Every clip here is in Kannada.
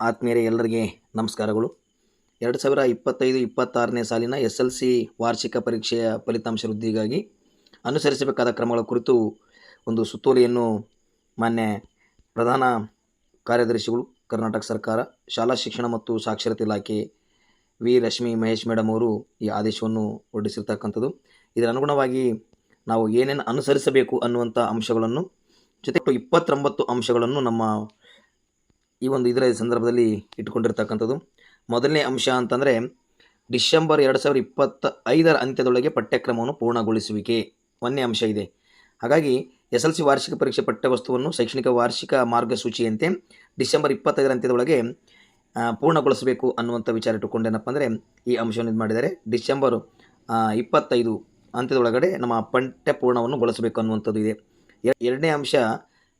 ಆತ್ಮೀಯರೇ, ಎಲ್ಲರಿಗೆ ನಮಸ್ಕಾರಗಳು. ಎರಡು ಸಾವಿರ ಇಪ್ಪತ್ತೈದು ಇಪ್ಪತ್ತಾರನೇ ಸಾಲಿನ ಎಸ್ ಎಲ್ ಸಿ ವಾರ್ಷಿಕ ಪರೀಕ್ಷೆಯ ಫಲಿತಾಂಶ ವೃದ್ಧಿಗಾಗಿ ಅನುಸರಿಸಬೇಕಾದ ಕ್ರಮಗಳ ಕುರಿತು ಒಂದು ಸುತ್ತೋಲೆಯನ್ನು ಮಾನ್ಯ ಪ್ರಧಾನ ಕಾರ್ಯದರ್ಶಿಗಳು, ಕರ್ನಾಟಕ ಸರ್ಕಾರ, ಶಾಲಾ ಶಿಕ್ಷಣ ಮತ್ತು ಸಾಕ್ಷರತೆ ಇಲಾಖೆ ವಿ. ರಶ್ಮಿ ಮಹೇಶ್ ಮೇಡಮ್ ಅವರು ಈ ಆದೇಶವನ್ನು ಹೊರಡಿಸಿರ್ತಕ್ಕಂಥದ್ದು. ಇದರ ಅನುಗುಣವಾಗಿ ನಾವು ಏನೇನು ಅನುಸರಿಸಬೇಕು ಅನ್ನುವಂಥ ಅಂಶಗಳನ್ನು ಜೊತೆ ಇಪ್ಪತ್ತೊಂಬತ್ತು ಅಂಶಗಳನ್ನು ನಮ್ಮ ಈ ಒಂದು ಇದರ ಸಂದರ್ಭದಲ್ಲಿ ಇಟ್ಕೊಂಡಿರ್ತಕ್ಕಂಥದ್ದು ಮೊದಲನೇ ಅಂಶ ಅಂತಂದರೆ, ಡಿಸೆಂಬರ್ ಎರಡು ಸಾವಿರದ ಇಪ್ಪತ್ತ ಐದರ ಅಂತ್ಯದೊಳಗೆ ಪಠ್ಯಕ್ರಮವನ್ನು ಪೂರ್ಣಗೊಳಿಸುವಿಕೆ. ಒಂದನೇ ಅಂಶ ಇದೆ. ಹಾಗಾಗಿ, ಎಸ್ ಎಲ್ ಸಿ ವಾರ್ಷಿಕ ಪರೀಕ್ಷೆ ಪಠ್ಯವಸ್ತುವನ್ನು ಶೈಕ್ಷಣಿಕ ವಾರ್ಷಿಕ ಮಾರ್ಗಸೂಚಿಯಂತೆ ಡಿಸೆಂಬರ್ ಇಪ್ಪತ್ತೈದರ ಅಂತ್ಯದೊಳಗೆ ಪೂರ್ಣಗೊಳಿಸಬೇಕು ಅನ್ನುವಂಥ ವಿಚಾರ ಇಟ್ಟುಕೊಂಡೇನಪ್ಪ ಅಂದರೆ, ಈ ಅಂಶವನ್ನು ಇದು ಮಾಡಿದ್ದಾರೆ. ಡಿಸೆಂಬರ್ ಇಪ್ಪತ್ತೈದು ಅಂತ್ಯದೊಳಗಡೆ ನಮ್ಮ ಪಠ್ಯ ಪೂರ್ಣವನ್ನು ಗೊಳಿಸಬೇಕು ಅನ್ನುವಂಥದ್ದು ಇದೆ. ಎರಡನೇ ಅಂಶ,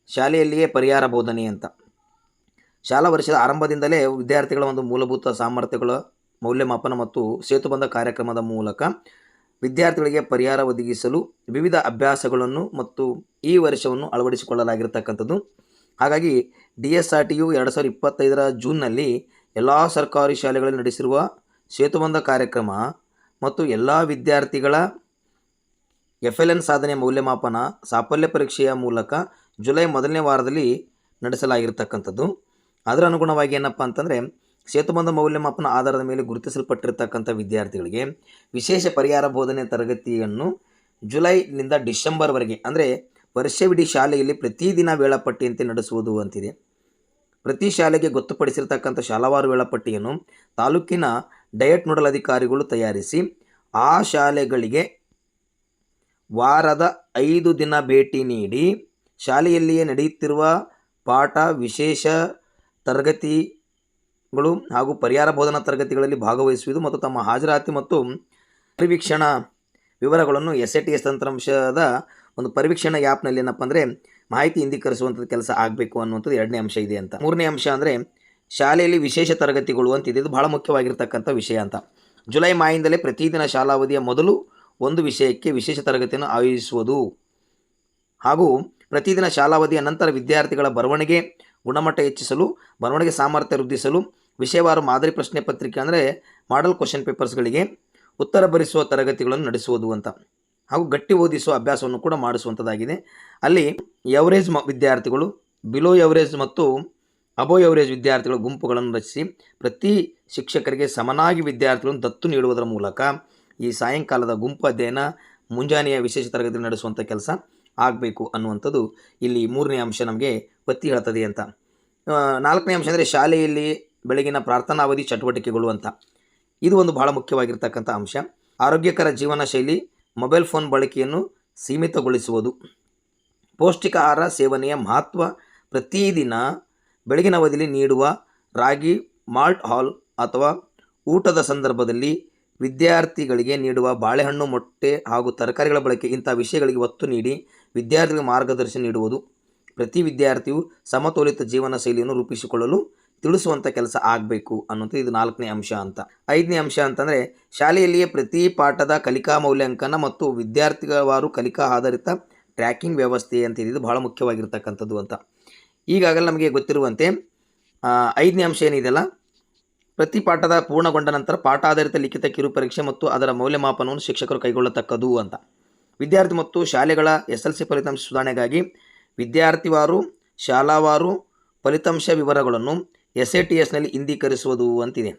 ಶಾಲೆಯಲ್ಲಿಯೇ ಪರಿಹಾರ ಬೋಧನೆ ಅಂತ. ಶಾಲಾ ವರ್ಷದ ಆರಂಭದಿಂದಲೇ ವಿದ್ಯಾರ್ಥಿಗಳ ಒಂದು ಮೂಲಭೂತ ಸಾಮರ್ಥ್ಯಗಳ, ಮೌಲ್ಯಮಾಪನ ಮತ್ತು ಸೇತುಬಂಧ ಕಾರ್ಯಕ್ರಮದ ಮೂಲಕ ವಿದ್ಯಾರ್ಥಿಗಳಿಗೆ ಪರಿಹಾರ ಒದಗಿಸಲು ವಿವಿಧ ಅಭ್ಯಾಸಗಳನ್ನು ಮತ್ತು ಈ ವರ್ಷವನ್ನು ಅಳವಡಿಸಿಕೊಳ್ಳಲಾಗಿರ್ತಕ್ಕಂಥದ್ದು. ಹಾಗಾಗಿ D S R T U ಎರಡು ಸಾವಿರದ ಇಪ್ಪತ್ತೈದರ ಜೂನ್ನಲ್ಲಿ ಎಲ್ಲ ಸರ್ಕಾರಿ ಶಾಲೆಗಳಲ್ಲಿ ನಡೆಸಿರುವ ಸೇತುಬಂಧ ಕಾರ್ಯಕ್ರಮ ಮತ್ತು ಎಲ್ಲ ವಿದ್ಯಾರ್ಥಿಗಳ ಎಫ್ ಎಲ್ ಎನ್ ಸಾಧನೆ ಮೌಲ್ಯಮಾಪನ, ಸಾಫಲ್ಯ ಪರೀಕ್ಷೆಯ ಮೂಲಕ ಜುಲೈ ಮೊದಲನೇ ವಾರದಲ್ಲಿ ನಡೆಸಲಾಗಿರ್ತಕ್ಕಂಥದ್ದು. ಅದರ ಅನುಗುಣವಾಗಿ ಏನಪ್ಪ ಅಂತಂದರೆ ಸೇತುಬಂಧ ಮೌಲ್ಯಮಾಪನ ಆಧಾರದ ಮೇಲೆ ಗುರುತಿಸಲ್ಪಟ್ಟಿರ್ತಕ್ಕಂಥ ವಿದ್ಯಾರ್ಥಿಗಳಿಗೆ ವಿಶೇಷ ಪರಿಹಾರ ಬೋಧನೆ ತರಗತಿಯನ್ನು ಜುಲೈನಿಂದ ಡಿಸೆಂಬರ್ವರೆಗೆ ಅಂದರೆ ವರ್ಷವಿಡೀ ಶಾಲೆಯಲ್ಲಿ ಪ್ರತಿದಿನ ವೇಳಾಪಟ್ಟಿಯಂತೆ ನಡೆಸುವುದು ಅಂತಿದೆ. ಪ್ರತಿ ಶಾಲೆಗೆ ಗೊತ್ತುಪಡಿಸಿರ್ತಕ್ಕಂಥ ಶಾಲಾವಾರು ವೇಳಾಪಟ್ಟಿಯನ್ನು ತಾಲೂಕಿನ ಡಯಟ್ ನೋಡಲ್ ಅಧಿಕಾರಿಗಳು ತಯಾರಿಸಿ, ಆ ಶಾಲೆಗಳಿಗೆ ವಾರದ ಐದು ದಿನ ಭೇಟಿ ನೀಡಿ, ಶಾಲೆಯಲ್ಲಿಯೇ ನಡೆಯುತ್ತಿರುವ ಪಾಠ ವಿಶೇಷ ತರಗತಿಗಳು ಹಾಗೂ ಪರಿಹಾರ ಬೋಧನಾ ತರಗತಿಗಳಲ್ಲಿ ಭಾಗವಹಿಸುವುದು ಮತ್ತು ತಮ್ಮ ಹಾಜರಾತಿ ಮತ್ತು ಪರಿವೀಕ್ಷಣಾ ವಿವರಗಳನ್ನು ಎಸ್ ಎ ಟಿ ಎಸ್ ತಂತ್ರಾಂಶದ ಒಂದು ಪರಿವೀಕ್ಷಣಾ ಆ್ಯಪ್ನಲ್ಲಿ ಏನಪ್ಪ ಅಂದರೆ ಮಾಹಿತಿ ಇಂದೀಕರಿಸುವಂಥದ್ದು ಕೆಲಸ ಆಗಬೇಕು ಅನ್ನುವಂಥದ್ದು ಎರಡನೇ ಅಂಶ ಇದೆ ಅಂತ. ಮೂರನೇ ಅಂಶ ಅಂದರೆ ಶಾಲೆಯಲ್ಲಿ ವಿಶೇಷ ತರಗತಿಗಳು ಅಂತ ಇದು ಬಹಳ ಮುಖ್ಯವಾಗಿರ್ತಕ್ಕಂಥ ವಿಷಯ ಅಂತ. ಜುಲೈ ಮಾಯಿಂದಲೇ ಪ್ರತಿದಿನ ಶಾಲಾವಧಿಯ ಮೊದಲು ಒಂದು ವಿಷಯಕ್ಕೆ ವಿಶೇಷ ತರಗತಿಯನ್ನು ಆಯೋಜಿಸುವುದು ಹಾಗೂ ಪ್ರತಿದಿನ ಶಾಲಾವಧಿಯ ನಂತರ ವಿದ್ಯಾರ್ಥಿಗಳ ಬರವಣಿಗೆ ಗುಣಮಟ್ಟ ಹೆಚ್ಚಿಸಲು, ಬರವಣಿಗೆ ಸಾಮರ್ಥ್ಯ ವೃದ್ಧಿಸಲು, ವಿಷಯವಾರು ಮಾದರಿ ಪ್ರಶ್ನೆ ಪತ್ರಿಕೆ ಅಂದರೆ ಮಾಡಲ್ ಕ್ವಶನ್ ಪೇಪರ್ಸ್ಗಳಿಗೆ ಉತ್ತರ ಭರಿಸುವ ತರಗತಿಗಳನ್ನು ನಡೆಸುವುದು ಅಂತ. ಹಾಗೂ ಗಟ್ಟಿ ಓದಿಸುವ ಅಭ್ಯಾಸವನ್ನು ಕೂಡ ಮಾಡಿಸುವಂಥದ್ದಾಗಿದೆ ಅಲ್ಲಿ ಎವರೇಜ್ ವಿದ್ಯಾರ್ಥಿಗಳು ಬಿಲೋ ಎವರೇಜ್ ಮತ್ತು ಅಬೋ ಎವರೇಜ್ ವಿದ್ಯಾರ್ಥಿಗಳ ಗುಂಪುಗಳನ್ನು ರಚಿಸಿ ಪ್ರತಿ ಶಿಕ್ಷಕರಿಗೆ ಸಮನಾಗಿ ವಿದ್ಯಾರ್ಥಿಗಳನ್ನು ದತ್ತು ನೀಡುವುದರ ಮೂಲಕ ಈ ಸಾಯಂಕಾಲದ ಗುಂಪು ಅಧ್ಯಯನ, ಮುಂಜಾನೆಯ ವಿಶೇಷ ತರಗತಿ ನಡೆಸುವಂಥ ಕೆಲಸ ಆಗಬೇಕು ಅನ್ನುವಂಥದ್ದು ಇಲ್ಲಿ ಮೂರನೇ ಅಂಶ ನಮಗೆ ಒತ್ತಿ ಹೇಳ್ತದೆ ಅಂತ. ನಾಲ್ಕನೇ ಅಂಶ ಅಂದರೆ ಶಾಲೆಯಲ್ಲಿ ಬೆಳಗಿನ ಪ್ರಾರ್ಥನಾವಧಿ ಚಟುವಟಿಕೆಗಳು ಅಂತ. ಇದು ಒಂದು ಬಹಳ ಮುಖ್ಯವಾಗಿರ್ತಕ್ಕಂಥ ಅಂಶ. ಆರೋಗ್ಯಕರ ಜೀವನ ಶೈಲಿ, ಮೊಬೈಲ್ ಫೋನ್ ಬಳಕೆಯನ್ನು ಸೀಮಿತಗೊಳಿಸುವುದು. ಪೌಷ್ಟಿಕ ಆಹಾರ ಸೇವನೆಯ ಮಹತ್ವ ಪ್ರತಿದಿನ ಬೆಳಗಿನ ಅವಧಿಯಲ್ಲಿ ನೀಡುವ ರಾಗಿ, ಮಾಲ್ಟ್ ಹಾಲ್ ಅಥವಾ ಊಟದ ಸಂದರ್ಭದಲ್ಲಿ ವಿದ್ಯಾರ್ಥಿಗಳಿಗೆ ನೀಡುವ ಬಾಳೆಹಣ್ಣು, ಮೊಟ್ಟೆ ಹಾಗೂ ತರಕಾರಿಗಳ ಬಳಕೆ ಇಂಥ ವಿಷಯಗಳಿಗೆ ಒತ್ತು ನೀಡಿ ವಿದ್ಯಾರ್ಥಿಗಳಿಗೆ ಮಾರ್ಗದರ್ಶನ ನೀಡುವುದು. ಪ್ರತಿ ವಿದ್ಯಾರ್ಥಿಯು ಸಮತೋಲಿತ ಜೀವನ ಶೈಲಿಯನ್ನು ರೂಪಿಸಿಕೊಳ್ಳಲು ತಿಳಿಸುವಂಥ ಕೆಲಸ ಆಗಬೇಕು ಅನ್ನೋದು ಇದು ನಾಲ್ಕನೇ ಅಂಶ ಅಂತ. ಐದನೇ ಅಂಶ ಅಂತಂದರೆ ಶಾಲೆಯಲ್ಲಿಯೇ ಪ್ರತಿ ಪಾಠದ ಕಲಿಕಾ ಮೌಲ್ಯಾಂಕನ ಮತ್ತು ವಿದ್ಯಾರ್ಥಿಗಳವಾರು ಕಲಿಕಾ ಆಧಾರಿತ ಟ್ರ್ಯಾಕಿಂಗ್ ವ್ಯವಸ್ಥೆ ಅಂತ ಇದು ಬಹಳ ಮುಖ್ಯವಾಗಿರ್ತಕ್ಕಂಥದ್ದು ಅಂತ. ಈಗಾಗಲೇ ನಮಗೆ ಗೊತ್ತಿರುವಂತೆ ಐದನೇ ಅಂಶ ಏನಿದೆಯಲ್ಲ, ಪ್ರತಿ ಪಾಠದ ಪೂರ್ಣಗೊಂಡ ನಂತರ ಪಾಠ ಆಧಾರಿತ ಲಿಖಿತ ಕಿರು ಪರೀಕ್ಷೆ ಮತ್ತು ಅದರ ಮೌಲ್ಯಮಾಪನವನ್ನು ಶಿಕ್ಷಕರು ಕೈಗೊಳ್ಳತಕ್ಕದ್ದು ಅಂತ. ವಿದ್ಯಾರ್ಥಿ ಮತ್ತು ಶಾಲೆಗಳ ಎಸ್ ಎಲ್ ಸಿ ಫಲಿತಾಂಶ ಸುಧಾರಣೆಗಾಗಿ ವಿದ್ಯಾರ್ಥಿವಾರು, ಶಾಲಾವಾರು ಫಲಿತಾಂಶ ವಿವರಗಳನ್ನು ಎಸ್ ಎ ಟಿ ಎಸ್ನಲ್ಲಿ ಇಂದೀಕರಿಸುವುದು ಅಂತಿದೆ.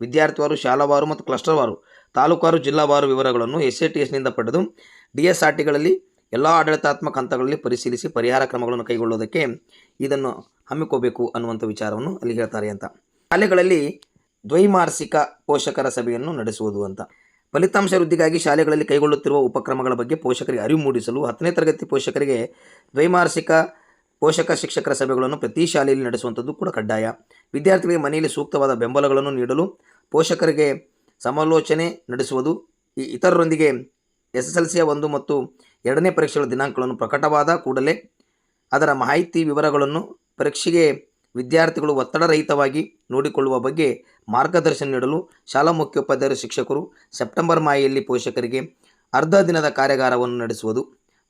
ವಿದ್ಯಾರ್ಥಿವಾರು, ಶಾಲಾವಾರು ಮತ್ತು ಕ್ಲಸ್ಟರ್ವಾರು, ತಾಲೂಕಾರು, ಜಿಲ್ಲಾವಾರು ವಿವರಗಳನ್ನು ಎಸ್ ಎ ಟಿ ಎಸ್ನಿಂದ ಪಡೆದು ಡಿ ಎಸ್ ಆರ್ ಟಿಗಳಲ್ಲಿ ಎಲ್ಲ ಆಡಳಿತಾತ್ಮಕ ಹಂತಗಳಲ್ಲಿ ಪರಿಶೀಲಿಸಿ ಪರಿಹಾರ ಕ್ರಮಗಳನ್ನು ಕೈಗೊಳ್ಳುವುದಕ್ಕೆ ಇದನ್ನು ಹಮ್ಮಿಕೋಬೇಕು ಅನ್ನುವಂಥ ವಿಚಾರವನ್ನು ಅಲ್ಲಿ ಹೇಳ್ತಾರೆ ಅಂತ. ಶಾಲೆಗಳಲ್ಲಿ ದ್ವೈಮಾಸಿಕ ಪೋಷಕರ ಸಭೆಯನ್ನು ನಡೆಸುವುದು ಅಂತ. ಫಲಿತಾಂಶ ವೃದ್ಧಿಗಾಗಿ ಶಾಲೆಗಳಲ್ಲಿ ಕೈಗೊಳ್ಳುತ್ತಿರುವ ಉಪಕ್ರಮಗಳ ಬಗ್ಗೆ ಪೋಷಕರಿಗೆ ಅರಿವು ಮೂಡಿಸಲು ಹತ್ತನೇ ತರಗತಿ ಪೋಷಕರಿಗೆ ದ್ವೈಮಾಸಿಕ ಪೋಷಕ ಶಿಕ್ಷಕರ ಸಭೆಗಳನ್ನು ಪ್ರತಿ ಶಾಲೆಯಲ್ಲಿ ನಡೆಸುವಂಥದ್ದು ಕೂಡ ಕಡ್ಡಾಯ. ವಿದ್ಯಾರ್ಥಿಗಳಿಗೆ ಮನೆಯಲ್ಲಿ ಸೂಕ್ತವಾದ ಬೆಂಬಲಗಳನ್ನು ನೀಡಲು ಪೋಷಕರಿಗೆ ಸಮಾಲೋಚನೆ ನಡೆಸುವುದು ಈ ಇತರರೊಂದಿಗೆ ಎಸ್ ಎಸ್ ಎಲ್ ಸಿಯ ಒಂದು ಮತ್ತು ಎರಡನೇ ಪರೀಕ್ಷೆಗಳ ದಿನಾಂಕಗಳನ್ನು ಪ್ರಕಟವಾದ ಕೂಡಲೇ ಅದರ ಮಾಹಿತಿ ವಿವರಗಳನ್ನು ಪರೀಕ್ಷೆಗೆ ವಿದ್ಯಾರ್ಥಿಗಳು ಒತ್ತಡರಹಿತವಾಗಿ ನೋಡಿಕೊಳ್ಳುವ ಬಗ್ಗೆ ಮಾರ್ಗದರ್ಶನ ನೀಡಲು ಶಾಲಾ ಮುಖ್ಯೋಪಾಧ್ಯಾಯರು ಶಿಕ್ಷಕರು ಸೆಪ್ಟೆಂಬರ್ ಮಾಹೆಯಲ್ಲಿ ಪೋಷಕರಿಗೆ ಅರ್ಧ ದಿನದ ಕಾರ್ಯಾಗಾರವನ್ನು ನಡೆಸುವುದು.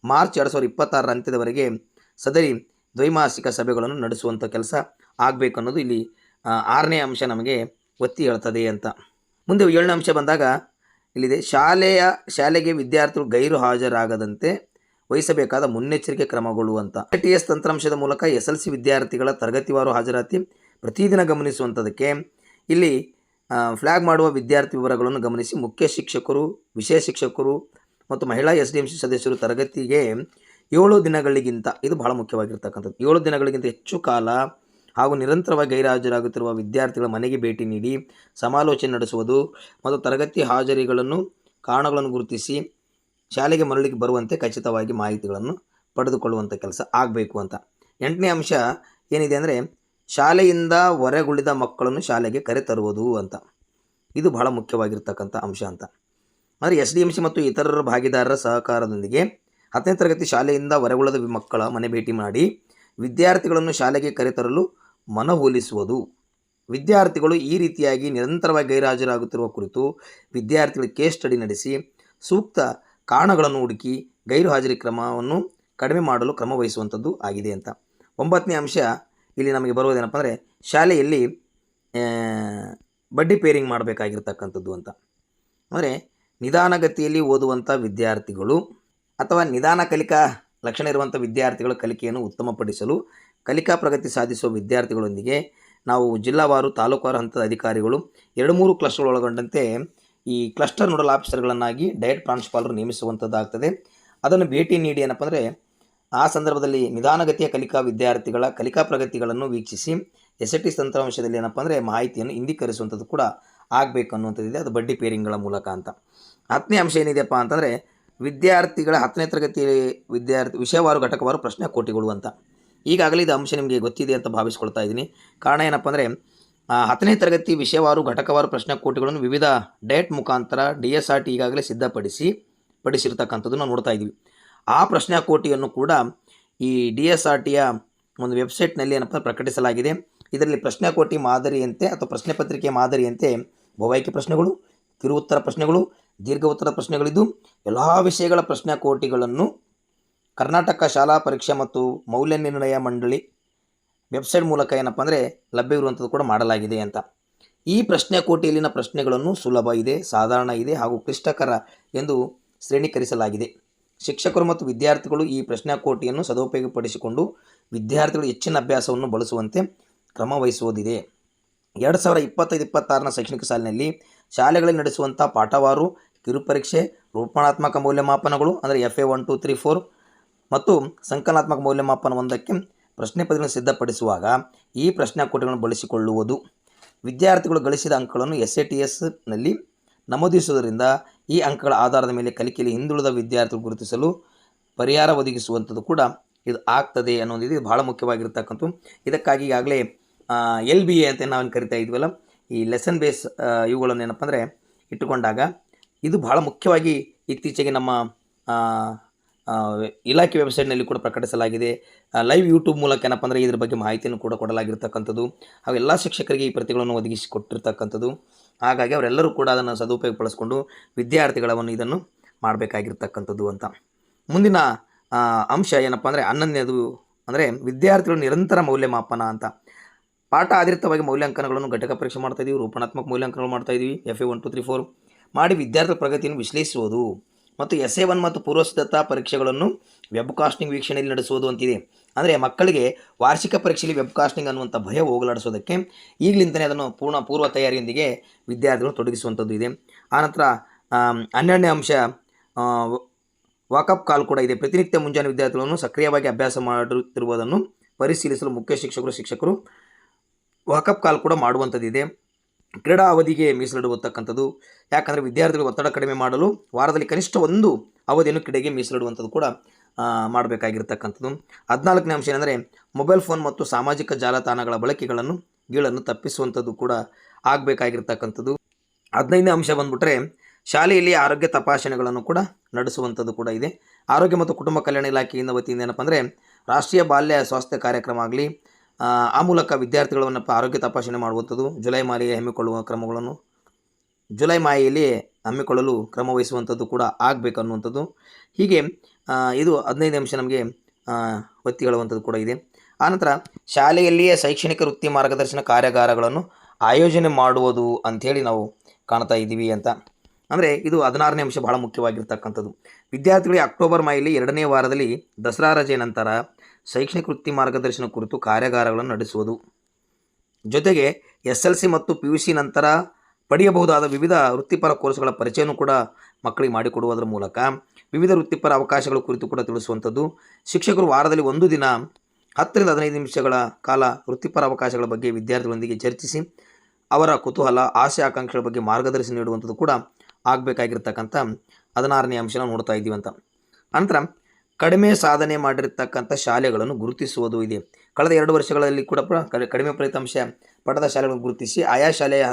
ಮಾರ್ಚ್ ಎರಡು ಸಾವಿರದ ಇಪ್ಪತ್ತಾರರ ಅಂತ್ಯದವರೆಗೆ ಸದರಿ ದ್ವೈಮಾಸಿಕ ಸಭೆಗಳನ್ನು ನಡೆಸುವಂಥ ಕೆಲಸ ಆಗಬೇಕು ಅನ್ನೋದು ಇಲ್ಲಿ ಆರನೇ ಅಂಶ ನಮಗೆ ಒತ್ತಿ ಹೇಳ್ತದೆ ಅಂತ. ಮುಂದೆ ಏಳನೇ ಅಂಶ ಬಂದಾಗ ಇಲ್ಲಿದೆ. ಶಾಲೆಯ, ಶಾಲೆಗೆ ವಿದ್ಯಾರ್ಥಿಗಳು ಗೈರು ಹಾಜರಾಗದಂತೆ ವಹಿಸಬೇಕಾದ ಮುನ್ನೆಚ್ಚರಿಕೆ ಕ್ರಮಗಳು ಅಂತ ಎಸ್ ತಂತ್ರಾಂಶದ ಮೂಲಕ ಎಸ್ ಎಲ್ ಸಿ ವಿದ್ಯಾರ್ಥಿಗಳ ತರಗತಿವಾರು ಹಾಜರಾತಿ ಪ್ರತಿದಿನ ಗಮನಿಸುವಂಥದಕ್ಕೆ ಇಲ್ಲಿ ಫ್ಲ್ಯಾಗ್ ಮಾಡುವ ವಿದ್ಯಾರ್ಥಿ ವಿವರಗಳನ್ನು ಗಮನಿಸಿ ಮುಖ್ಯ ಶಿಕ್ಷಕರು ವಿಷಯ ಶಿಕ್ಷಕರು ಮತ್ತು ಮಹಿಳಾ ಎಸ್ ಡಿ ಎಂ ಸಿ ಸದಸ್ಯರು ತರಗತಿಗೆ ಏಳು ದಿನಗಳಿಗಿಂತ, ಇದು ಬಹಳ ಮುಖ್ಯವಾಗಿರ್ತಕ್ಕಂಥದ್ದು, ಏಳು ದಿನಗಳಿಗಿಂತ ಹೆಚ್ಚು ಕಾಲ ಹಾಗೂ ನಿರಂತರವಾಗಿ ಗೈರಾಜರಾಗುತ್ತಿರುವ ವಿದ್ಯಾರ್ಥಿಗಳ ಮನೆಗೆ ಭೇಟಿ ನೀಡಿ ಸಮಾಲೋಚನೆ ನಡೆಸುವುದು ಮತ್ತು ತರಗತಿ ಹಾಜರಿಗಳನ್ನು, ಕಾರಣಗಳನ್ನು ಗುರುತಿಸಿ ಶಾಲೆಗೆ ಮರಳಿಗೆ ಬರುವಂತೆ ಖಚಿತವಾಗಿ ಮಾಹಿತಿಗಳನ್ನು ಪಡೆದುಕೊಳ್ಳುವಂಥ ಕೆಲಸ ಆಗಬೇಕು ಅಂತ. ಎಂಟನೇ ಅಂಶ ಏನಿದೆ ಅಂದರೆ, ಶಾಲೆಯಿಂದ ಹೊರಗುಳಿದ ಮಕ್ಕಳನ್ನು ಶಾಲೆಗೆ ಕರೆತರುವುದು ಅಂತ. ಇದು ಬಹಳ ಮುಖ್ಯವಾಗಿರ್ತಕ್ಕಂಥ ಅಂಶ ಅಂತ. ಅಂದರೆ ಎಸ್ ಡಿ ಎಂ ಸಿ ಮತ್ತು ಇತರರ ಭಾಗಿದಾರರ ಸಹಕಾರದೊಂದಿಗೆ ಹತ್ತನೇ ತರಗತಿ ಶಾಲೆಯಿಂದ ಹೊರಗುಳಿದ ಮಕ್ಕಳ ಮನೆ ಭೇಟಿ ಮಾಡಿ ವಿದ್ಯಾರ್ಥಿಗಳನ್ನು ಶಾಲೆಗೆ ಕರೆತರಲು ಮನವೊಲಿಸುವುದು. ವಿದ್ಯಾರ್ಥಿಗಳು ಈ ರೀತಿಯಾಗಿ ನಿರಂತರವಾಗಿ ಗೈರಾಜರಾಗುತ್ತಿರುವ ಕುರಿತು ವಿದ್ಯಾರ್ಥಿಗಳ ಕೇಸ್ ಸ್ಟಡಿ ನಡೆಸಿ ಸೂಕ್ತ ಕಾರಣಗಳನ್ನು ಹುಡುಕಿ ಗೈರು ಹಾಜರಿ ಕ್ರಮವನ್ನು ಕಡಿಮೆ ಮಾಡಲು ಕ್ರಮ ವಹಿಸುವಂಥದ್ದು ಆಗಿದೆ ಅಂತ. ಒಂಬತ್ತನೇ ಅಂಶ ಇಲ್ಲಿ ನಮಗೆ ಬರುವುದೇನಪ್ಪ ಅಂದರೆ ಶಾಲೆಯಲ್ಲಿ ಬಡ್ಡಿ ಪೇರಿಂಗ್ ಮಾಡಬೇಕಾಗಿರ್ತಕ್ಕಂಥದ್ದು ಅಂತ. ಅಂದರೆ ನಿಧಾನಗತಿಯಲ್ಲಿ ಓದುವಂಥ ವಿದ್ಯಾರ್ಥಿಗಳು ಅಥವಾ ನಿಧಾನ ಕಲಿಕಾ ಲಕ್ಷಣ ಇರುವಂಥ ವಿದ್ಯಾರ್ಥಿಗಳ ಕಲಿಕೆಯನ್ನು ಉತ್ತಮಪಡಿಸಲು, ಕಲಿಕಾ ಪ್ರಗತಿ ಸಾಧಿಸುವ ವಿದ್ಯಾರ್ಥಿಗಳೊಂದಿಗೆ ನಾವು ಜಿಲ್ಲಾವಾರು ತಾಲೂಕಾರು ಹಂತದ ಅಧಿಕಾರಿಗಳು ಎರಡು ಮೂರು ಕ್ಲಸ್ಟರ್ ಒಳಗೊಂಡಂತೆ ಈ ಕ್ಲಸ್ಟರ್ ನೋಡಲ್ ಆಫೀಸರ್ಗಳನ್ನಾಗಿ ಡಯಟ್ ಪ್ರಾಂಶುಪಾಲರು ನೇಮಿಸುವಂಥದ್ದಾಗ್ತದೆ. ಅದನ್ನು ಭೇಟಿ ನೀಡಿ ಏನಪ್ಪ ಅಂದರೆ, ಆ ಸಂದರ್ಭದಲ್ಲಿ ನಿಧಾನಗತಿಯ ಕಲಿಕಾ ವಿದ್ಯಾರ್ಥಿಗಳ ಕಲಿಕಾ ಪ್ರಗತಿಗಳನ್ನು ವೀಕ್ಷಿಸಿ ಎಸ್ ಎ ಟಿ ತಂತ್ರಾಂಶದಲ್ಲಿ ಏನಪ್ಪ ಅಂದರೆ ಮಾಹಿತಿಯನ್ನು ಇಂದೀಕರಿಸುವಂಥದ್ದು ಕೂಡ ಆಗಬೇಕು ಅನ್ನುವಂಥದ್ದಿದೆ. ಅದು ಬಡ್ಡಿ ಪೇರಿಂಗ್ಗಳ ಮೂಲಕ ಅಂತ. ಹತ್ತನೇ ಅಂಶ ಏನಿದೆಯಪ್ಪ ಅಂತಂದರೆ, ವಿದ್ಯಾರ್ಥಿಗಳ ಹತ್ತನೇ ತರಗತಿ ವಿದ್ಯಾರ್ಥಿ ವಿಷಯವಾರು ಘಟಕವಾರು ಪ್ರಶ್ನೆ ಕೋಟಿಗಳು ಅಂತ. ಈಗಾಗಲೇ ಇದು ಅಂಶ ನಿಮಗೆ ಗೊತ್ತಿದೆ ಅಂತ ಭಾವಿಸ್ಕೊಳ್ತಾ ಇದ್ದೀನಿ. ಕಾರಣ ಏನಪ್ಪ ಅಂದರೆ ಹತ್ತನೇ ತರಗತಿ ವಿಷಯವಾರು ಘಟಕವಾರು ಪ್ರಶ್ನೆ ಕೋಟಿಗಳನ್ನು ವಿವಿಧ ಡೇಟ್ ಮುಖಾಂತರ ಡಿ ಎಸ್ ಆರ್ ಟಿ ಈಗಾಗಲೇ ಸಿದ್ಧಪಡಿಸಿ ಪಡಿಸಿರ್ತಕ್ಕಂಥದ್ದು ನಾವು ನೋಡ್ತಾ ಇದ್ದೀವಿ. ಆ ಪ್ರಶ್ನೆ ಕೋಟಿಯನ್ನು ಕೂಡ ಈ ಡಿ ಎಸ್ ಆರ್ ಟಿಯ ಒಂದು ವೆಬ್ಸೈಟ್ನಲ್ಲಿ ಏನಪ್ಪ ಪ್ರಕಟಿಸಲಾಗಿದೆ. ಇದರಲ್ಲಿ ಪ್ರಶ್ನೆ ಕೋಟಿ ಮಾದರಿಯಂತೆ ಅಥವಾ ಪ್ರಶ್ನೆ ಪತ್ರಿಕೆ ಮಾದರಿಯಂತೆ ಬಹುಆಯ್ಕೆ ಪ್ರಶ್ನೆಗಳು ಕಿರು ಉತ್ತರ ಪ್ರಶ್ನೆಗಳು, ದೀರ್ಘ ಉತ್ತರ ಪ್ರಶ್ನೆಗಳಿದ್ದು, ಎಲ್ಲ ವಿಷಯಗಳ ಪ್ರಶ್ನೆ ಕೋಟಿಗಳನ್ನು ಕರ್ನಾಟಕ ಶಾಲಾ ಪರೀಕ್ಷೆ ಮತ್ತು ಮೌಲ್ಯ ನಿರ್ಣಯ ಮಂಡಳಿ ವೆಬ್ಸೈಟ್ ಮೂಲಕ ಏನಪ್ಪ ಅಂದರೆ ಲಭ್ಯವಿರುವಂಥದ್ದು ಕೂಡ ಮಾಡಲಾಗಿದೆ ಅಂತ. ಈ ಪ್ರಶ್ನೆ ಕೋಟಿಯಲ್ಲಿನ ಪ್ರಶ್ನೆಗಳನ್ನು ಸುಲಭ ಇದೆ, ಸಾಧಾರಣ ಇದೆ ಹಾಗೂ ಕ್ಲಿಷ್ಟಕರ ಎಂದು ಶ್ರೇಣೀಕರಿಸಲಾಗಿದೆ. ಶಿಕ್ಷಕರು ಮತ್ತು ವಿದ್ಯಾರ್ಥಿಗಳು ಈ ಪ್ರಶ್ನೆ ಕೋಟಿಯನ್ನು ಸದುಪಯೋಗಪಡಿಸಿಕೊಂಡು ವಿದ್ಯಾರ್ಥಿಗಳು ಹೆಚ್ಚಿನ ಅಭ್ಯಾಸವನ್ನು ಬಳಸುವಂತೆ ಕ್ರಮ ವಹಿಸುವುದಿದೆ. ಎರಡು ಸಾವಿರ ಇಪ್ಪತ್ತೈದು, ಇಪ್ಪತ್ತಾರನ ಶೈಕ್ಷಣಿಕ ಸಾಲಿನಲ್ಲಿ ಶಾಲೆಗಳಲ್ಲಿ ನಡೆಸುವಂಥ ಪಾಠವಾರು, ಕಿರುಪರೀಕ್ಷೆ ರೂಪಣಾತ್ಮಕ ಮೌಲ್ಯಮಾಪನಗಳು ಅಂದರೆ F A one two three four ಮತ್ತು ಸಂಕಲನಾತ್ಮಕ ಮೌಲ್ಯಮಾಪನ ಒಂದಕ್ಕೆ ಪ್ರಶ್ನೆ ಪತ್ರಿಕೆಯನ್ನು ಸಿದ್ಧಪಡಿಸುವಾಗ ಈ ಪ್ರಶ್ನೆ ಕೋಟಗಳನ್ನು ಬಳಸಿಕೊಳ್ಳುವುದು. ವಿದ್ಯಾರ್ಥಿಗಳು ಗಳಿಸಿದ ಅಂಕಗಳನ್ನು ಎಸ್ ಎ ಟಿ ಎಸ್ನಲ್ಲಿ ನಮೂದಿಸುವುದರಿಂದ ಈ ಅಂಕಗಳ ಆಧಾರದ ಮೇಲೆ ಕಲಿಕೆಯಲ್ಲಿ ಹಿಂದುಳಿದ ವಿದ್ಯಾರ್ಥಿಗಳು ಗುರುತಿಸಲು ಪರಿಹಾರ ಒದಗಿಸುವಂಥದ್ದು ಕೂಡ ಇದು ಆಗ್ತದೆ ಅನ್ನೋದು ಇದು ಭಾಳ ಮುಖ್ಯವಾಗಿರ್ತಕ್ಕಂಥ ಇದಕ್ಕಾಗಿ ಈಗಾಗಲೇ ಎಲ್ ಬಿ ಎ ಅಂತ ನಾವೇನು ಕರಿತಾ ಇದ್ವಲ್ಲ, ಈ ಲೆಸನ್ ಬೇಸ್ ಇವುಗಳನ್ನು ಏನಪ್ಪ ಅಂದರೆ ಇಟ್ಟುಕೊಂಡಾಗ ಇದು ಬಹಳ ಮುಖ್ಯವಾಗಿ ಇತ್ತೀಚೆಗೆ ನಮ್ಮ ಇಲಾಖೆ ವೆಬ್ಸೈಟ್ನಲ್ಲಿ ಕೂಡ ಪ್ರಕಟಿಸಲಾಗಿದೆ. ಲೈವ್ ಯೂಟ್ಯೂಬ್ ಮೂಲಕ ಏನಪ್ಪ ಅಂದರೆ ಇದ್ರ ಬಗ್ಗೆ ಮಾಹಿತಿಯನ್ನು ಕೂಡ ಕೊಡಲಾಗಿರ್ತಕ್ಕಂಥದ್ದು. ಎಲ್ಲ ಶಿಕ್ಷಕರಿಗೆ ಈ ಪ್ರತಿಗಳನ್ನು ಒದಗಿಸಿ ಕೊಟ್ಟಿರ್ತಕ್ಕಂಥದ್ದು ಹಾಗಾಗಿ ಅವರೆಲ್ಲರೂ ಕೂಡ ಅದನ್ನು ಸದುಪಯೋಗ ಪಡಿಸ್ಕೊಂಡು ವಿದ್ಯಾರ್ಥಿಗಳನ್ನು ಇದನ್ನು ಮಾಡಬೇಕಾಗಿರ್ತಕ್ಕಂಥದ್ದು ಅಂತ. ಮುಂದಿನ ಅಂಶ ಏನಪ್ಪ ಅಂದರೆ ಹನ್ನೊಂದನೇದು ಅಂದರೆ ವಿದ್ಯಾರ್ಥಿಗಳು ನಿರಂತರ ಮೌಲ್ಯಮಾಪನ ಅಂತ. ಪಾಠ ಆಧಾರಿತವಾಗಿ ಮೌಲ್ಯಾಂಕನಗಳನ್ನು ಘಟಕ ಪರೀಕ್ಷೆ ಮಾಡ್ತಾ ಇದೀವಿ ರೂಪಣಾತ್ಮಕ ಮೌಲ್ಯಾಂಕನಗಳು ಮಾಡ್ತಾ ಇದೀವಿ F A one two three four ಮಾಡಿ ವಿದ್ಯಾರ್ಥಿಗಳ ಪ್ರಗತಿಯನ್ನು ವಿಶ್ಲೇಷಿಸುವುದು. ಮತ್ತು ಎಸ್ ಎ ಒನ್ ಮತ್ತು ಪೂರ್ವಸಿದ್ಧತಾ ಪರೀಕ್ಷೆಗಳನ್ನು ವೆಬ್ ಕಾಸ್ಟಿಂಗ್ ವೀಕ್ಷಣೆಯಲ್ಲಿ ನಡೆಸುವುದು ಅಂತಿದೆ. ಅಂದರೆ ಮಕ್ಕಳಿಗೆ ವಾರ್ಷಿಕ ಪರೀಕ್ಷೆಯಲ್ಲಿ ವೆಬ್ ಕಾಸ್ಟಿಂಗ್ ಅನ್ನುವಂಥ ಭಯ ಹೋಗಲಾಡಿಸೋದಕ್ಕೆ ಈಗಲಿಂದಲೇ ಅದನ್ನು ಪೂರ್ಣ ಪೂರ್ವ ತಯಾರಿಯೊಂದಿಗೆ ವಿದ್ಯಾರ್ಥಿಗಳು ತೊಡಗಿಸುವಂಥದ್ದು ಇದೆ. ಆನಂತರ ಹನ್ನೆರಡನೇ ಅಂಶ ವಾಕಪ್ ಕಾಲ್ ಕೂಡ ಇದೆ. ಪ್ರತಿನಿತ್ಯ ಮುಂಜಾನೆ ವಿದ್ಯಾರ್ಥಿಗಳನ್ನು ಸಕ್ರಿಯವಾಗಿ ಅಭ್ಯಾಸ ಮಾಡುತ್ತಿರುವುದನ್ನು ಪರಿಶೀಲಿಸಲು ಮುಖ್ಯ ಶಿಕ್ಷಕರು ಶಿಕ್ಷಕರು ವಾಕಪ್ ಕಾಲ್ ಕೂಡ ಮಾಡುವಂಥದ್ದಿದೆ. ಕ್ರೀಡಾ ಅವಧಿಗೆ ಮೀಸಲಿಡುವತಕ್ಕಂಥದ್ದು. ಯಾಕಂದರೆ ವಿದ್ಯಾರ್ಥಿಗಳು ಒತ್ತಡ ಕಡಿಮೆ ಮಾಡಲು ವಾರದಲ್ಲಿ ಕನಿಷ್ಠ ಒಂದು ಅವಧಿಯನ್ನು ಕ್ರೀಡೆಗೆ ಮೀಸಲಿಡುವಂಥದ್ದು ಕೂಡ ಮಾಡಬೇಕಾಗಿರ್ತಕ್ಕಂಥದ್ದು. ಹದಿನಾಲ್ಕನೇ ಅಂಶ ಏನಂದರೆ ಮೊಬೈಲ್ ಫೋನ್ ಮತ್ತು ಸಾಮಾಜಿಕ ಜಾಲತಾಣಗಳ ಬಳಕೆಗಳನ್ನು ಗೀಳನ್ನು ತಪ್ಪಿಸುವಂಥದ್ದು ಕೂಡ ಆಗಬೇಕಾಗಿರ್ತಕ್ಕಂಥದ್ದು. ಹದಿನೈದನೇ ಅಂಶ ಬಂದ್ಬಿಟ್ರೆ ಶಾಲೆಯಲ್ಲಿ ಆರೋಗ್ಯ ತಪಾಸಣೆಗಳನ್ನು ಕೂಡ ನಡೆಸುವಂಥದ್ದು ಕೂಡ ಇದೆ. ಆರೋಗ್ಯ ಮತ್ತು ಕುಟುಂಬ ಕಲ್ಯಾಣ ಇಲಾಖೆಯಿಂದ ವತಿಯಿಂದ ಏನಪ್ಪ ಅಂದರೆ ರಾಷ್ಟ್ರೀಯ ಬಾಲ್ಯ ಸ್ವಾಸ್ಥ್ಯ ಕಾರ್ಯಕ್ರಮ ಆಗಲಿ ಆ ಮೂಲಕ ವಿದ್ಯಾರ್ಥಿಗಳನ್ನು ಆರೋಗ್ಯ ತಪಾಸಣೆ ಮಾಡುವಂಥದ್ದು ಜುಲೈ ಮಾಲಿಗೆ ಹಮ್ಮಿಕೊಳ್ಳುವ ಕ್ರಮಗಳನ್ನು ಜುಲೈ ಮಾಹೆಯಲ್ಲಿ ಹಮ್ಮಿಕೊಳ್ಳಲು ಕ್ರಮ ವಹಿಸುವಂಥದ್ದು ಕೂಡ ಆಗಬೇಕು ಅನ್ನುವಂಥದ್ದು. ಹೀಗೆ ಇದು ಹದಿನೈದು ಅಂಶ ನಮಗೆ ಆ, ಒತ್ತಿ ಹೇಳುವಂಥದ್ದು ಕೂಡ ಇದೆ. ಆನಂತರ ಶಾಲೆಯಲ್ಲಿಯೇ ಶೈಕ್ಷಣಿಕ ವೃತ್ತಿ ಮಾರ್ಗದರ್ಶನ ಕಾರ್ಯಾಗಾರಗಳನ್ನು ಆಯೋಜನೆ ಮಾಡುವುದು ಅಂಥೇಳಿ ನಾವು ಕಾಣ್ತಾ ಇದ್ದೀವಿ ಅಂತ. ಅಂದರೆ ಇದು ಹದಿನಾರನೇ ಅಂಶ ಬಹಳ ಮುಖ್ಯವಾಗಿರ್ತಕ್ಕಂಥದ್ದು. ವಿದ್ಯಾರ್ಥಿಗಳಿಗೆ ಅಕ್ಟೋಬರ್ ಮಾಯಲ್ಲಿ ಎರಡನೇ ವಾರದಲ್ಲಿ ದಸರಾ ರಜೆ ನಂತರ ಶೈಕ್ಷಣಿಕ ವೃತ್ತಿ ಮಾರ್ಗದರ್ಶನ ಕುರಿತು ಕಾರ್ಯಾಗಾರಗಳನ್ನು ನಡೆಸುವುದು. ಜೊತೆಗೆ ಎಸ್ ಎಲ್ ಸಿ ಮತ್ತು ಪಿ ಯು ಸಿ ನಂತರ ಪಡೆಯಬಹುದಾದ ವಿವಿಧ ವೃತ್ತಿಪರ ಕೋರ್ಸ್ಗಳ ಪರಿಚಯನೂ ಕೂಡ ಮಕ್ಕಳಿಗೆ ಮಾಡಿಕೊಡುವುದರ ಮೂಲಕ ವಿವಿಧ ವೃತ್ತಿಪರ ಅವಕಾಶಗಳ ಕುರಿತು ಕೂಡ ತಿಳಿಸುವಂಥದ್ದು. ಶಿಕ್ಷಕರು ವಾರದಲ್ಲಿ ಒಂದು ದಿನ ಹತ್ತರಿಂದ ಹದಿನೈದು ನಿಮಿಷಗಳ ಕಾಲ ವೃತ್ತಿಪರ ಅವಕಾಶಗಳ ಬಗ್ಗೆ ವಿದ್ಯಾರ್ಥಿಗಳೊಂದಿಗೆ ಚರ್ಚಿಸಿ ಅವರ ಕುತೂಹಲ, ಆಸೆ, ಆಕಾಂಕ್ಷೆಗಳ ಬಗ್ಗೆ ಮಾರ್ಗದರ್ಶನ ನೀಡುವಂಥದ್ದು ಕೂಡ ಆಗಬೇಕಾಗಿರ್ತಕ್ಕಂಥ ಹದಿನಾರನೇ ಅಂಶನ ನೋಡ್ತಾ ಇದ್ದೀವಿ ಅಂತ. ನಂತರ ಕಡಿಮೆ ಸಾಧನೆ ಮಾಡಿರ್ತಕ್ಕಂಥ ಶಾಲೆಗಳನ್ನು ಗುರುತಿಸುವುದು ಇದೆ. ಕಳೆದ ಎರಡು ವರ್ಷಗಳಲ್ಲಿ ಕೂಡ ಕಡಿಮೆ ಫಲಿತಾಂಶ ಪಡೆದ ಶಾಲೆಗಳನ್ನು ಗುರುತಿಸಿ ಆಯಾ ಶಾಲೆಯ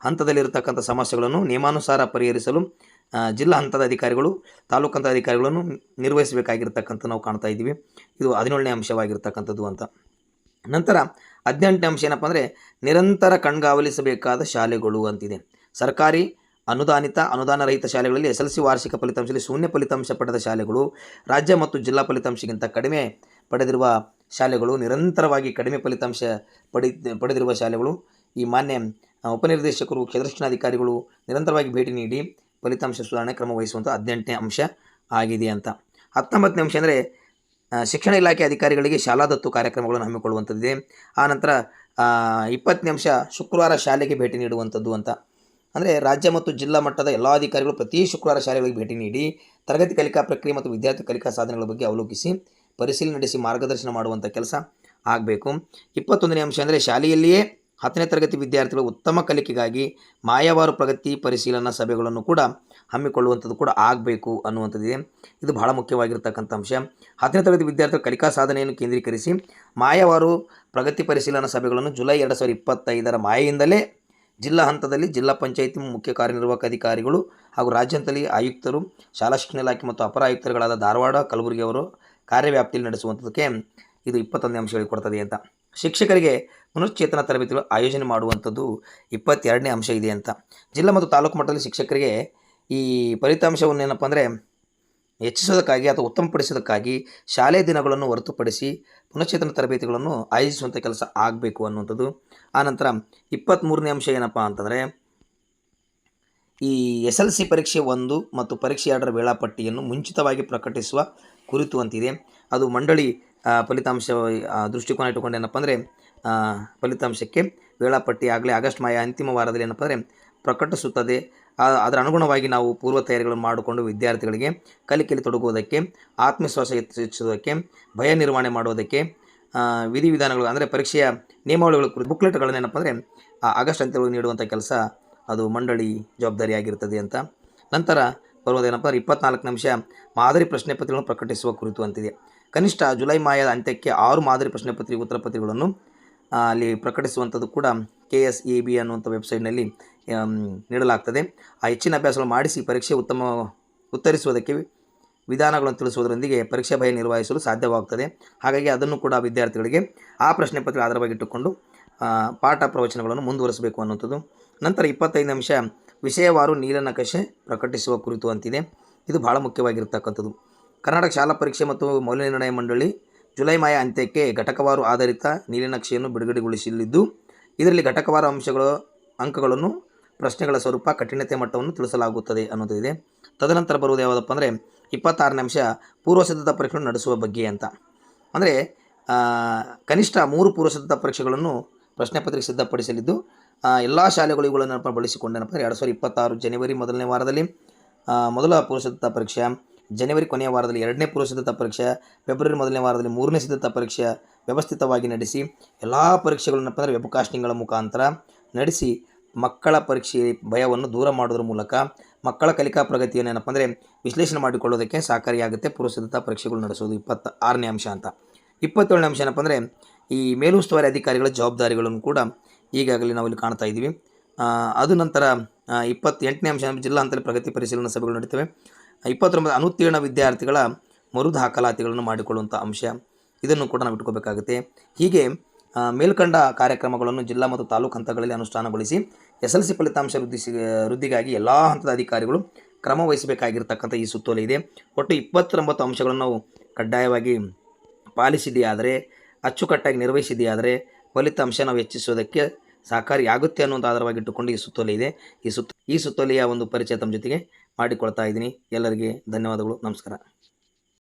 ಹಂತದಲ್ಲಿರತಕ್ಕಂಥ ಸಮಸ್ಯೆಗಳನ್ನು ನಿಯಮಾನುಸಾರ ಪರಿಹರಿಸಲು ಜಿಲ್ಲಾ ಹಂತದ ಅಧಿಕಾರಿಗಳು, ತಾಲೂಕು ಹಂತದ ಅಧಿಕಾರಿಗಳನ್ನು ನಿರ್ವಹಿಸಬೇಕಾಗಿರ್ತಕ್ಕಂಥ ನಾವು ಕಾಣ್ತಾ ಇದ್ದೀವಿ. ಇದು ಹದಿನೇಳನೇ ಅಂಶವಾಗಿರ್ತಕ್ಕಂಥದ್ದು ಅಂತ. ನಂತರ ಹದಿನೆಂಟನೇ ಅಂಶ ಏನಪ್ಪ ಅಂದರೆ ನಿರಂತರ ಕಣ್ಗಾವಲಿಸಬೇಕಾದ ಶಾಲೆಗಳು ಅಂತಿದೆ. ಸರ್ಕಾರಿ ಅನುದಾನಿತ ಅನುದಾನ ರಹಿತ ಶಾಲೆಗಳಲ್ಲಿ ಎಸ್ ಎಲ್ ಸಿ ವಾರ್ಷಿಕ ಫಲಿತಾಂಶದಲ್ಲಿ ಶೂನ್ಯ ಫಲಿತಾಂಶ ಪಡೆದ ಶಾಲೆಗಳು ರಾಜ್ಯ ಮತ್ತು ಜಿಲ್ಲಾ ಫಲಿತಾಂಶಕ್ಕಿಂತ ಕಡಿಮೆ ಪಡೆದಿರುವ ಶಾಲೆಗಳು, ನಿರಂತರವಾಗಿ ಕಡಿಮೆ ಫಲಿತಾಂಶ ಪಡಿ ಪಡೆದಿರುವ ಶಾಲೆಗಳು. ಈ ಮಾನ್ಯ ಉಪನಿರ್ದೇಶಕರು ಉಪನಿರ್ದೇಶಕರು ಕ್ಷೇತ್ರಶಿಕ್ಷಣಾಧಿಕಾರಿಗಳು ನಿರಂತರವಾಗಿ ಭೇಟಿ ನೀಡಿ ಫಲಿತಾಂಶ ಸುಧಾರಣೆ ಕ್ರಮ ವಹಿಸುವಂಥ ಹದಿನೆಂಟನೇ ಅಂಶ ಆಗಿದೆ ಅಂತ. ಹತ್ತೊಂಬತ್ತನೇ ಅಂಶ ಅಂದರೆ ಶಿಕ್ಷಣ ಇಲಾಖೆ ಅಧಿಕಾರಿಗಳಿಗೆ ಶಾಲಾ ದತ್ತು ಕಾರ್ಯಕ್ರಮಗಳನ್ನು ಹಮ್ಮಿಕೊಳ್ಳುವಂಥದ್ದಿದೆ ಆನಂತರ ಇಪ್ಪತ್ತನೇ ಅಂಶ ಶುಕ್ರವಾರ ಶಾಲೆಗೆ ಭೇಟಿ ನೀಡುವಂಥದ್ದು ಅಂತ. ಅಂದರೆ ರಾಜ್ಯ ಮತ್ತು ಜಿಲ್ಲಾ ಮಟ್ಟದ ಎಲ್ಲ ಅಧಿಕಾರಿಗಳು ಪ್ರತಿ ಶುಕ್ರವಾರ ಶಾಲೆಗಳಿಗೆ ಭೇಟಿ ನೀಡಿ ತರಗತಿ ಕಲಿಕಾ ಪ್ರಕ್ರಿಯೆ ಮತ್ತು ವಿದ್ಯಾರ್ಥಿ ಕಲಿಕಾ ಸಾಧನೆಗಳ ಬಗ್ಗೆ ಅವಲೋಕಿಸಿ ಪರಿಶೀಲನೆ ನಡೆಸಿ ಮಾರ್ಗದರ್ಶನ ಮಾಡುವಂಥ ಕೆಲಸ ಆಗಬೇಕು. ಇಪ್ಪತ್ತೊಂದನೇ ಅಂಶ ಅಂದರೆ ಶಾಲೆಯಲ್ಲಿಯೇ ಹತ್ತನೇ ತರಗತಿ ವಿದ್ಯಾರ್ಥಿಗಳ ಉತ್ತಮ ಕಲಿಕೆಗಾಗಿ ಮಾಯವಾರು ಪ್ರಗತಿ ಪರಿಶೀಲನಾ ಸಭೆಗಳನ್ನು ಕೂಡ ಹಮ್ಮಿಕೊಳ್ಳುವಂಥದ್ದು ಕೂಡ ಆಗಬೇಕು ಅನ್ನುವಂಥದ್ದಿದೆ. ಇದು ಬಹಳ ಮುಖ್ಯವಾಗಿರ್ತಕ್ಕಂಥ ಅಂಶ. ಹತ್ತನೇ ತರಗತಿ ವಿದ್ಯಾರ್ಥಿಗಳ ಕಲಿಕಾ ಸಾಧನೆಯನ್ನು ಕೇಂದ್ರೀಕರಿಸಿ ಮಾಯವಾರು ಪ್ರಗತಿ ಪರಿಶೀಲನಾ ಸಭೆಗಳನ್ನು ಜುಲೈ ಎರಡು ಸಾವಿರದ ಇಪ್ಪತ್ತೈದರ ಮಾಯೆಯಿಂದಲೇ ಜಿಲ್ಲಾ ಹಂತದಲ್ಲಿ ಜಿಲ್ಲಾ ಪಂಚಾಯಿತಿ ಮುಖ್ಯ ಕಾರ್ಯನಿರ್ವಾಹಕ ಅಧಿಕಾರಿಗಳು ಹಾಗೂ ರಾಜ್ಯ ಹಂತದಲ್ಲಿ ಆಯುಕ್ತರು, ಶಾಲಾ ಶಿಕ್ಷಣ ಇಲಾಖೆ ಮತ್ತು ಅಪರ ಆಯುಕ್ತರುಗಳಾದ ಧಾರವಾಡ, ಕಲಬುರಗಿ ಅವರು ಕಾರ್ಯವ್ಯಾಪ್ತಿಯಲ್ಲಿ ನಡೆಸುವಂಥದ್ದಕ್ಕೆ ಇದು ಇಪ್ಪತ್ತೊಂದನೇ ಅಂಶ ಹೇಳಿಕೊಡ್ತದೆ ಅಂತ. ಶಿಕ್ಷಕರಿಗೆ ಪುನಶ್ಚೇತನ ತರಬೇತಿಗಳು ಆಯೋಜನೆ ಮಾಡುವಂಥದ್ದು ಇಪ್ಪತ್ತೆರಡನೇ ಅಂಶ ಇದೆ ಅಂತ. ಜಿಲ್ಲಾ ಮತ್ತು ತಾಲೂಕು ಮಟ್ಟದಲ್ಲಿ ಶಿಕ್ಷಕರಿಗೆ ಈ ಫಲಿತಾಂಶವನ್ನು ಏನಪ್ಪ ಅಂದರೆ ಹೆಚ್ಚಿಸೋದಕ್ಕಾಗಿ ಅಥವಾ ಉತ್ತಮಪಡಿಸೋದಕ್ಕಾಗಿ ಶಾಲೆ ದಿನಗಳನ್ನು ಹೊರತುಪಡಿಸಿ ಪುನಶ್ಚೇತನ ತರಬೇತಿಗಳನ್ನು ಆಯೋಜಿಸುವಂಥ ಕೆಲಸ ಆಗಬೇಕು ಅನ್ನುವಂಥದ್ದು. ಆನಂತರ ಇಪ್ಪತ್ತ್ಮೂರನೇ ಅಂಶ ಏನಪ್ಪ ಅಂತಂದರೆ, ಈ ಎಸ್ ಎಲ್ ಸಿ ಪರೀಕ್ಷೆ ಒಂದು ಮತ್ತು ಪರೀಕ್ಷೆ ಎರಡರ ವೇಳಾಪಟ್ಟಿಯನ್ನು ಮುಂಚಿತವಾಗಿ ಪ್ರಕಟಿಸುವ ಕುರಿತು ಅಂತಿದೆ. ಅದು ಮಂಡಳಿ ಫಲಿತಾಂಶ ದೃಷ್ಟಿಕೋನ ಇಟ್ಟುಕೊಂಡು ಏನಪ್ಪ ಅಂದರೆ ಫಲಿತಾಂಶಕ್ಕೆ ವೇಳಾಪಟ್ಟಿ ಆಗಲೇ ಆಗಸ್ಟ್ ಮಾಯ ಅಂತಿಮ ವಾರದಲ್ಲಿ ಏನಪ್ಪ ಅಂದರೆ ಪ್ರಕಟಿಸುತ್ತದೆ. ಅದರ ಅನುಗುಣವಾಗಿ ನಾವು ಪೂರ್ವ ತಯಾರಿಗಳನ್ನು ಮಾಡಿಕೊಂಡು ವಿದ್ಯಾರ್ಥಿಗಳಿಗೆ ಕಲಿಕೆಯಲ್ಲಿ ತೊಡಗುವುದಕ್ಕೆ ಆತ್ಮವಿಶ್ವಾಸ ಹೆಚ್ಚು- ಹೆಚ್ಚಿಸುವುದಕ್ಕೆ, ಭಯ ನಿರ್ವಹಣೆ ಮಾಡುವುದಕ್ಕೆ ವಿಧಿವಿಧಾನಗಳು ಅಂದರೆ ಪರೀಕ್ಷೆಯ ನಿಯಮಾವಳಿಗಳ ಕುರಿತು ಬುಕ್ಲೆಟ್ಗಳನ್ನು ಏನಪ್ಪ ಅಂದರೆ ಆಗಸ್ಟ್ ಅಂತ್ಯಗಳು ನೀಡುವಂಥ ಕೆಲಸ ಅದು ಮಂಡಳಿ ಜವಾಬ್ದಾರಿಯಾಗಿರ್ತದೆ ಅಂತ. ನಂತರ ಬರುವುದೇನಪ್ಪ ಅಂದರೆ ಇಪ್ಪತ್ನಾಲ್ಕು ನಿಮಿಷ ಮಾದರಿ ಪ್ರಶ್ನೆ ಪತ್ರಿಕೆಗಳನ್ನು ಪ್ರಕಟಿಸುವ ಕುರಿತು ಅಂತಿದೆ. ಕನಿಷ್ಠ ಜುಲೈ ಮಾಯದ ಅಂತ್ಯಕ್ಕೆ ಆರು ಮಾದರಿ ಪ್ರಶ್ನೆ ಪತ್ರಿಕೆ ಉತ್ತರ ಪತ್ರಿಕೆಗಳನ್ನು ಅಲ್ಲಿ ಪ್ರಕಟಿಸುವಂಥದ್ದು ಕೂಡ ಕೆ ಎಸ್ ಇ ಬಿ ಅನ್ನುವಂಥ ವೆಬ್ಸೈಟ್ನಲ್ಲಿ ನೀಡಲಾಗ್ತದೆ. ಆ ಹೆಚ್ಚಿನ ಅಭ್ಯಾಸಗಳು ಮಾಡಿಸಿ ಪರೀಕ್ಷೆ ಉತ್ತಮ, ಉತ್ತರಿಸುವುದಕ್ಕೆ ವಿಧಾನಗಳನ್ನು ತಿಳಿಸುವುದರೊಂದಿಗೆ ಪರೀಕ್ಷಾ ಭಯ ನಿರ್ವಹಿಸಲು ಸಾಧ್ಯವಾಗುತ್ತದೆ. ಹಾಗಾಗಿ ಅದನ್ನು ಕೂಡ ವಿದ್ಯಾರ್ಥಿಗಳಿಗೆ ಆ ಪ್ರಶ್ನೆ ಪತ್ರ ಆಧಾರವಾಗಿಟ್ಟುಕೊಂಡು ಪಾಠ ಪ್ರವಚನಗಳನ್ನು ಮುಂದುವರಿಸಬೇಕು ಅನ್ನುವಂಥದ್ದು. ನಂತರ ಇಪ್ಪತ್ತೈದು ನಿಮಿಷ ವಿಷಯವಾರು ನೀಲನಕಾಶೆ ಪ್ರಕಟಿಸುವ ಕುರಿತು ಅಂತಿದೆ. ಇದು ಭಾಳ ಮುಖ್ಯವಾಗಿರ್ತಕ್ಕಂಥದ್ದು. ಕರ್ನಾಟಕ ಶಾಲಾ ಪರೀಕ್ಷೆ ಮತ್ತು ಮೌಲ್ಯನಿರ್ಣಯ ಮಂಡಳಿ ಜುಲೈ ಮಾಯ ಅಂತ್ಯಕ್ಕೆ ಘಟಕವಾರು ಆಧಾರಿತ ನೀಲನಕ್ಷೆಯನ್ನು ಬಿಡುಗಡೆಗೊಳಿಸಲಿದ್ದು, ಇದರಲ್ಲಿ ಘಟಕವಾರು ಅಂಶಗಳು, ಅಂಕಗಳನ್ನು ಪ್ರಶ್ನೆಗಳ ಸ್ವರೂಪ ಕಠಿಣತೆ ಮಟ್ಟವನ್ನು ತಿಳಿಸಲಾಗುತ್ತದೆ ಅನ್ನೋದು ಇದೆ ತದನಂತರ ಬರುವುದು ಯಾವುದಪ್ಪ ಅಂದರೆ ಇಪ್ಪತ್ತಾರನೇ ಅಂಶ ಪೂರ್ವ ಸಿದ್ಧತಾ ಪರೀಕ್ಷೆಗಳನ್ನು ನಡೆಸುವ ಬಗ್ಗೆ ಅಂತ. ಅಂದರೆ ಕನಿಷ್ಠ ಮೂರು ಪೂರ್ವ ಸಿದ್ಧತಾ ಪರೀಕ್ಷೆಗಳನ್ನು ಪ್ರಶ್ನೆ ಪತ್ರಿಕೆ ಸಿದ್ಧಪಡಿಸಲಿದ್ದು ಎಲ್ಲ ಶಾಲೆಗಳು ಇವುಗಳನ್ನು ಬಳಸಿಕೊಂಡೇನಪ್ಪ ಅಂದರೆ ಎರಡು ಸಾವಿರದ ಇಪ್ಪತ್ತಾರು ಜನವರಿ ಮೊದಲನೇ ವಾರದಲ್ಲಿ ಮೊದಲ ಪೂರ್ವ ಸಿದ್ಧತಾ ಪರೀಕ್ಷೆ, ಜನವರಿ ಕೊನೆಯ ವಾರದಲ್ಲಿ ಎರಡನೇ ಪೂರ್ವ ಸಿದ್ಧತಾ ಪರೀಕ್ಷೆ, ಫೆಬ್ರವರಿ ಮೊದಲನೇ ವಾರದಲ್ಲಿ ಮೂರನೇ ಸಿದ್ಧತಾ ಪರೀಕ್ಷೆ ವ್ಯವಸ್ಥಿತವಾಗಿ ನಡೆಸಿ, ಎಲ್ಲ ಪರೀಕ್ಷೆಗಳನ್ನಪ್ಪ ಅಂದರೆ ವೆಬ್ ಮುಖಾಂತರ ನಡೆಸಿ ಮಕ್ಕಳ ಪರೀಕ್ಷೆ ಭಯವನ್ನು ದೂರ ಮಾಡೋದ್ರ ಮೂಲಕ ಮಕ್ಕಳ ಕಲಿಕಾ ಪ್ರಗತಿಯನ್ನು ಏನಪ್ಪ ಅಂದರೆ ವಿಶ್ಲೇಷಣೆ ಮಾಡಿಕೊಳ್ಳೋದಕ್ಕೆ ಸಹಕಾರಿಯಾಗುತ್ತೆ. ಪೂರ್ವಸಿದ್ಧತಾ ಪರೀಕ್ಷೆಗಳು ನಡೆಸೋದು ಇಪ್ಪತ್ತ ಆರನೇ ಅಂಶ ಅಂತ. ಇಪ್ಪತ್ತೇಳನೇ ಅಂಶ ಏನಪ್ಪ ಅಂದರೆ ಈ ಮೇಲುಸ್ತುವಾರಿ ಅಧಿಕಾರಿಗಳ ಜವಾಬ್ದಾರಿಗಳನ್ನು ಕೂಡ ಈಗಾಗಲೇ ನಾವು ಇಲ್ಲಿ ಕಾಣ್ತಾ ಇದ್ದೀವಿ. ಅದು ನಂತರ ಇಪ್ಪತ್ತೆಂಟನೇ ಅಂಶ ಜಿಲ್ಲಾ ಹಂತದಲ್ಲಿ ಪ್ರಗತಿ ಪರಿಶೀಲನಾ ಸಭೆಗಳು ನಡೀತವೆ. ಇಪ್ಪತ್ತೊಂಬತ್ತು ಅನುತ್ತೀರ್ಣ ವಿದ್ಯಾರ್ಥಿಗಳ ಮರು ದಾಖಲಾತಿಗಳನ್ನು ಮಾಡಿಕೊಳ್ಳುವಂಥ ಅಂಶ ಇದನ್ನು ಕೂಡ ನಾವು ಇಟ್ಕೋಬೇಕಾಗುತ್ತೆ. ಹೀಗೆ ಮೇಲ್ಕಂಡ ಕಾರ್ಯಕ್ರಮಗಳನ್ನು ಜಿಲ್ಲಾ ಮತ್ತು ತಾಲೂಕು ಹಂತಗಳಲ್ಲಿ ಅನುಷ್ಠಾನಗೊಳಿಸಿ ಎಸ್ ಎಲ್ ಸಿ ಫಲಿತಾಂಶ ವೃದ್ಧಿಸಿ, ವೃದ್ಧಿಗಾಗಿ ಎಲ್ಲ ಹಂತದ ಅಧಿಕಾರಿಗಳು ಕ್ರಮ ವಹಿಸಬೇಕಾಗಿರ್ತಕ್ಕಂಥ ಈ ಸುತ್ತೋಲೆ ಇದೆ. ಒಟ್ಟು ಇಪ್ಪತ್ತೊಂಬತ್ತು ಅಂಶಗಳನ್ನು ನಾವು ಕಡ್ಡಾಯವಾಗಿ ಪಾಲಿಸಿದೆಯಾದರೆ, ಅಚ್ಚುಕಟ್ಟಾಗಿ ನಿರ್ವಹಿಸಿದೆಯಾದರೆ ಫಲಿತಾಂಶ ನಾವು ಹೆಚ್ಚಿಸೋದಕ್ಕೆ ಸಹಕಾರಿಯಾಗುತ್ತೆ ಅನ್ನೋದು ಆಧಾರವಾಗಿಟ್ಟುಕೊಂಡು ಈ ಸುತ್ತೋಲೆ ಇದೆ. ಈ ಸುತ್ತ, ಈ ಸುತ್ತೋಲೆಯ ಒಂದು ಪರಿಚಯ ತಮ್ಮ ಜೊತೆಗೆ ಮಾಡಿಕೊಳ್ತಾ ಇದ್ದೀನಿ. ಎಲ್ಲರಿಗೆ ಧನ್ಯವಾದಗಳು. ನಮಸ್ಕಾರ.